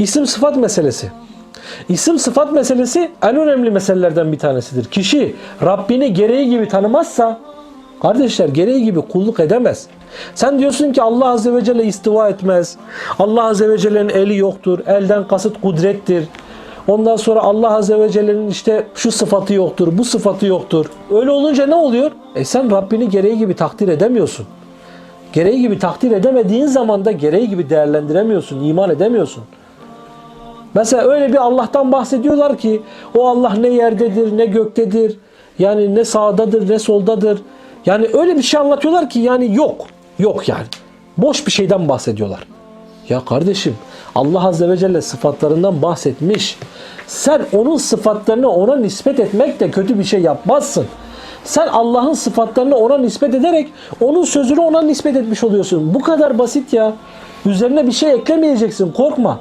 İsim sıfat meselesi. İsim sıfat meselesi en önemli meselelerden bir tanesidir. Kişi Rabbini gereği gibi tanımazsa kardeşler gereği gibi kulluk edemez. Sen diyorsun ki Allah Azze ve Celle istiva etmez. Allah Azze ve Celle'nin eli yoktur. Elden kasıt kudrettir. Ondan sonra Allah Azze ve Celle'nin işte şu sıfatı yoktur, bu sıfatı yoktur. Öyle olunca ne oluyor? E sen Rabbini gereği gibi takdir edemiyorsun. Gereği gibi takdir edemediğin zaman da gereği gibi değerlendiremiyorsun, iman edemiyorsun. Mesela öyle bir Allah'tan bahsediyorlar ki o Allah ne yerdedir ne göktedir. Yani ne sağdadır ne soldadır. Yani öyle bir şey anlatıyorlar ki yani yok. Yok yani. Boş bir şeyden bahsediyorlar. Ya kardeşim Allah Azze ve Celle sıfatlarından bahsetmiş. Sen onun sıfatlarını ona nispet etmek de kötü bir şey yapmazsın. Sen Allah'ın sıfatlarını ona nispet ederek onun sözünü ona nispet etmiş oluyorsun. Bu kadar basit ya. Üzerine bir şey eklemeyeceksin korkma.